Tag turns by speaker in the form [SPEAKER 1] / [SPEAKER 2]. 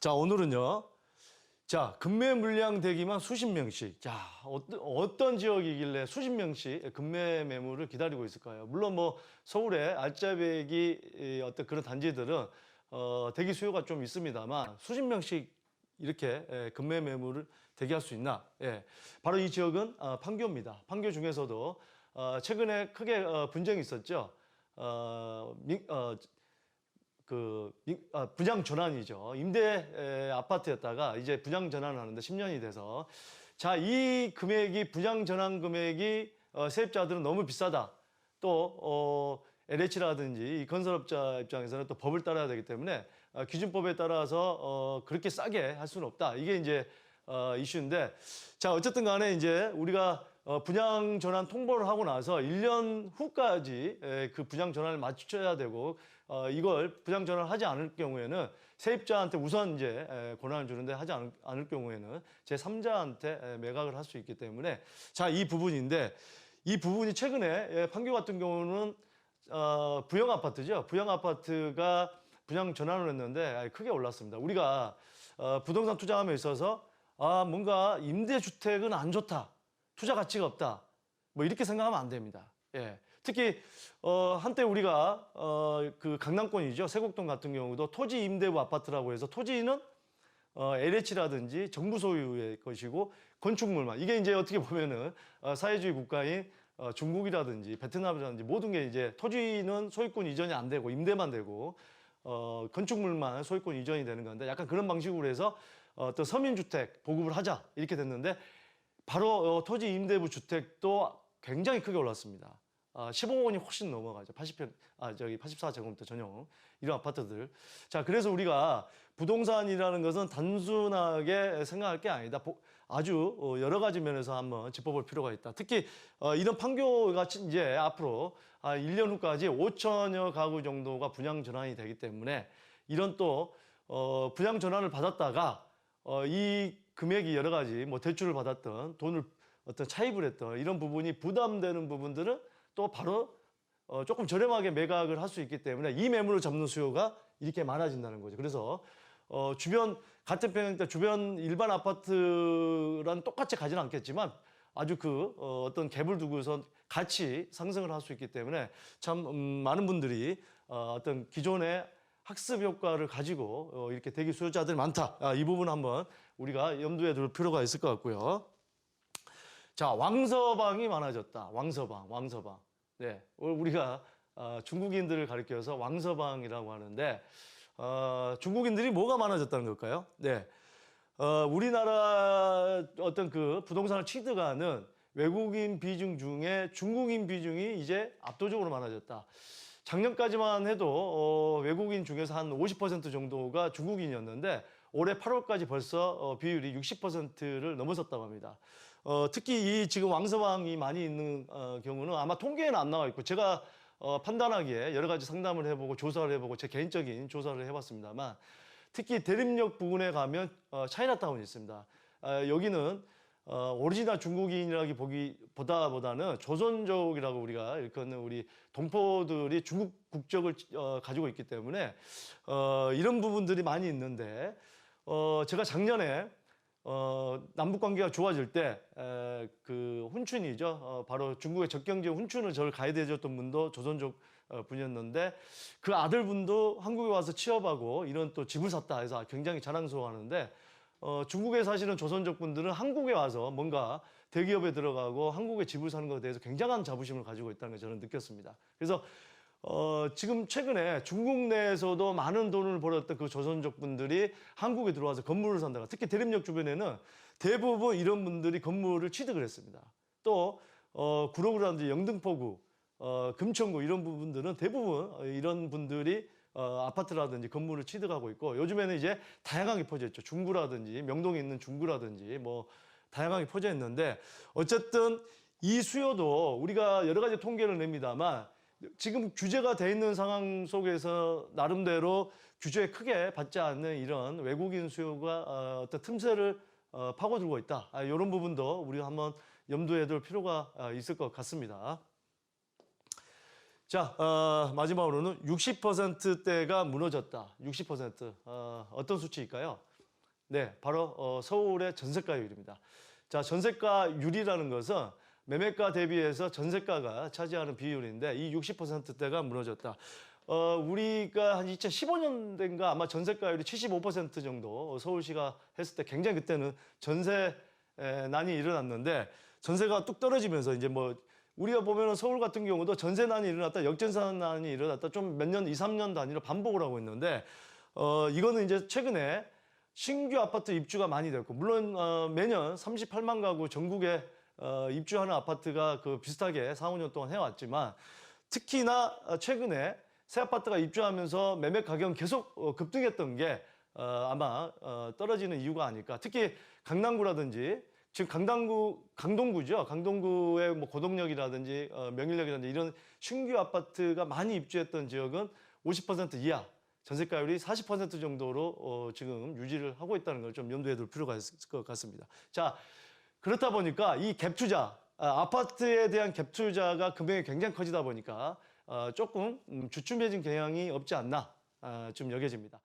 [SPEAKER 1] 자, 오늘은요. 자, 금매 물량 대기만 수십 명씩. 자, 어떤, 어떤 지역이길래 수십 명씩 금매 매물을 기다리고 있을까요? 물론 뭐 서울에 알짜배기 이 어떤 그런 단지들은 어, 대기 수요가 좀 있습니다만 수십 명씩 이렇게 예, 금매 매물을 대기할 수 있나? 예. 바로 이 지역은 어, 판교입니다. 판교 중에서도 어, 최근에 크게 어, 분쟁이 있었죠. 어, 민, 어, 그 민- 아, 분양 전환이죠. 임대 에, 아파트였다가 이제 분양 전환을 하는데 10년이 돼서 자, 이 금액이 분양 전환 금액이 어, 세입자들은 너무 비싸다. 또 어, LH라든지 이 건설업자 입장에서는 또 법을 따라야 되기 때문에 어, 기준법에 따라서 어, 그렇게 싸게 할 수는 없다. 이게 이제 어, 이슈인데 자 어쨌든 간에 이제 우리가 어, 분양 전환 통보를 하고 나서 1년 후까지 에, 그 분양 전환을 맞춰야 되고 어, 이걸 분양 전환을 하지 않을 경우에는 세입자한테 우선 이제 에, 권한을 주는데 하지 않을, 않을 경우에는 제 3자한테 매각을 할 수 있기 때문에 자 이 부분인데 이 부분이 최근에 예, 판교 같은 경우는 어, 부영 아파트죠. 부영 아파트가 분양 전환을 했는데 크게 올랐습니다. 우리가 어, 부동산 투자함에 있어서 아 뭔가 임대주택은 안 좋다. 투자 가치가 없다. 뭐 이렇게 생각하면 안 됩니다. 예. 특히 어 한때 우리가 어그 강남권이죠. 세곡동 같은 경우도 토지 임대부 아파트라고 해서 토지는 어, LH라든지 정부 소유의 것이고 건축물만 이게 이제 어떻게 보면은 어, 사회주의 국가인 어, 중국이라든지 베트남이라든지 모든 게 이제 토지는 소유권 이전이 안 되고 임대만 되고 어, 건축물만 소유권 이전이 되는 건데 약간 그런 방식으로 해서 어, 어떤 서민주택 보급을 하자 이렇게 됐는데 바로 어, 토지 임대부 주택도 굉장히 크게 올랐습니다. 아, 15억 원이 훨씬 넘어가죠. 80평, 아, 저기 84제곱미터 전용. 이런 아파트들. 자, 그래서 우리가 부동산이라는 것은 단순하게 생각할 게 아니다. 보- 아주 어, 여러 가지 면에서 한번 짚어볼 필요가 있다. 특히, 어, 이런 판교가 이제 앞으로 아, 1년 후까지 5천여 가구 정도가 분양 전환이 되기 때문에 이런 또, 어, 분양 전환을 받았다가 어, 이 금액이 여러 가지 뭐 대출을 받았던 돈을 어떤 차입을 했던 이런 부분이 부담되는 부분들은 또 바로 어, 조금 저렴하게 매각을 할 수 있기 때문에 이 매물을 잡는 수요가 이렇게 많아진다는 거죠. 그래서 어, 주변 같은 평형대 주변 일반 아파트랑 똑같이 가지는 않겠지만 아주 그 어, 어떤 갭을 두고서 같이 상승을 할 수 있기 때문에 참 음, 많은 분들이 어, 어떤 기존의 학습 효과를 가지고 어, 이렇게 대기 수요자들이 많다. 아, 이 부분 한번 우리가 염두에 둘 필요가 있을 것 같고요. 자, 왕서방이 많아졌다. 왕서방, 왕서방. 네, 우리가 어, 중국인들을 가리켜서 왕서방이라고 하는데 어, 중국인들이 뭐가 많아졌다는 걸까요? 네, 어, 우리나라 어떤 그 부동산을 취득하는 외국인 비중 중에 중국인 비중이 이제 압도적으로 많아졌다. 작년까지만 해도 어, 외국인 중에서 한 50% 정도가 중국인이었는데 올해 8월까지 벌써 어, 비율이 60%를 넘어섰다고 합니다. 어, 특히 이 지금 왕서방이 많이 있는 어, 경우는 아마 통계에는 안 나와 있고 제가 어, 판단하기에 여러 가지 상담을 해보고 조사를 해보고 제 개인적인 조사를 해봤습니다만 특히 대림역 부근에 가면 어, 차이나타운이 있습니다. 아, 여기는 어, 오리지널 중국인이라기 보기 보다보다는 조선족이라고 우리가 일컫는 우리 동포들이 중국 국적을 어, 가지고 있기 때문에 어, 이런 부분들이 많이 있는데 어, 제가 작년에 어, 남북 관계가 좋아질 때, 에, 그, 훈춘이죠. 어, 바로 중국의 적경지역 훈춘을 저를 가이드 해 줬던 분도 조선족 어, 분이었는데, 그 아들분도 한국에 와서 취업하고 이런 또 집을 샀다 해서 굉장히 자랑스러워하는데, 어, 중국에 사시는 조선족 분들은 한국에 와서 뭔가 대기업에 들어가고 한국에 집을 사는 것에 대해서 굉장한 자부심을 가지고 있다는 걸 저는 느꼈습니다. 그래서 어, 지금 최근에 중국 내에서도 많은 돈을 벌었던 그 조선족 분들이 한국에 들어와서 건물을 산다가 특히 대림역 주변에는 대부분 이런 분들이 건물을 취득을 했습니다. 또, 어, 구로구라든지 영등포구, 어, 금천구 이런 부분들은 대부분 어, 이런 분들이 어, 아파트라든지 건물을 취득하고 있고 요즘에는 이제 다양하게 퍼져 있죠. 중구라든지 명동에 있는 중구라든지 뭐 다양하게 퍼져 있는데 어쨌든 이 수요도 우리가 여러 가지 통계를 냅니다만 지금 규제가 돼 있는 상황 속에서 나름대로 규제에 크게 받지 않는 이런 외국인 수요가 어, 어떤 틈새를 어, 파고들고 있다. 아, 이런 부분도 우리가 한번 염두에 둘 필요가 아, 있을 것 같습니다. 자, 어, 마지막으로는 60%대가 무너졌다. 60%. 어, 어떤 수치일까요? 네, 바로 어, 서울의 전세가율입니다. 자, 전세가율이라는 것은 매매가 대비해서 전세가가 차지하는 비율인데 이 60%대가 무너졌다. 어, 우리가 한 2015년대인가 아마 전세가율이 75% 정도 서울시가 했을 때 굉장히 그때는 전세 에, 난이 일어났는데 전세가 뚝 떨어지면서 이제 뭐 우리가 보면은 서울 같은 경우도 전세난이 일어났다 역전세난이 일어났다 좀 몇 년, 2, 3년 단위로 반복을 하고 있는데 어 이거는 이제 최근에 신규 아파트 입주가 많이 됐고 물론 어, 매년 38만 가구 전국에 어, 입주하는 아파트가 그 비슷하게 4, 5년 동안 해왔지만 특히나 어, 최근에 새 아파트가 입주하면서 매매 가격 계속 어, 급등했던 게 어, 아마 어, 떨어지는 이유가 아닐까. 특히 강남구라든지 지금 강남구 강동구죠. 강동구의 뭐 고동역이라든지 어, 명일역이라든지 이런 신규 아파트가 많이 입주했던 지역은 50% 이하 전세가율이 40% 정도로 어, 지금 유지를 하고 있다는 걸 좀 염두에 둘 필요가 있을 것 같습니다. 자 그렇다 보니까 이 갭 투자 아, 아파트에 대한 갭 투자가 금액이 굉장히 커지다 보니까 어, 조금 음, 주춤해진 경향이 없지 않나 아, 좀 여겨집니다.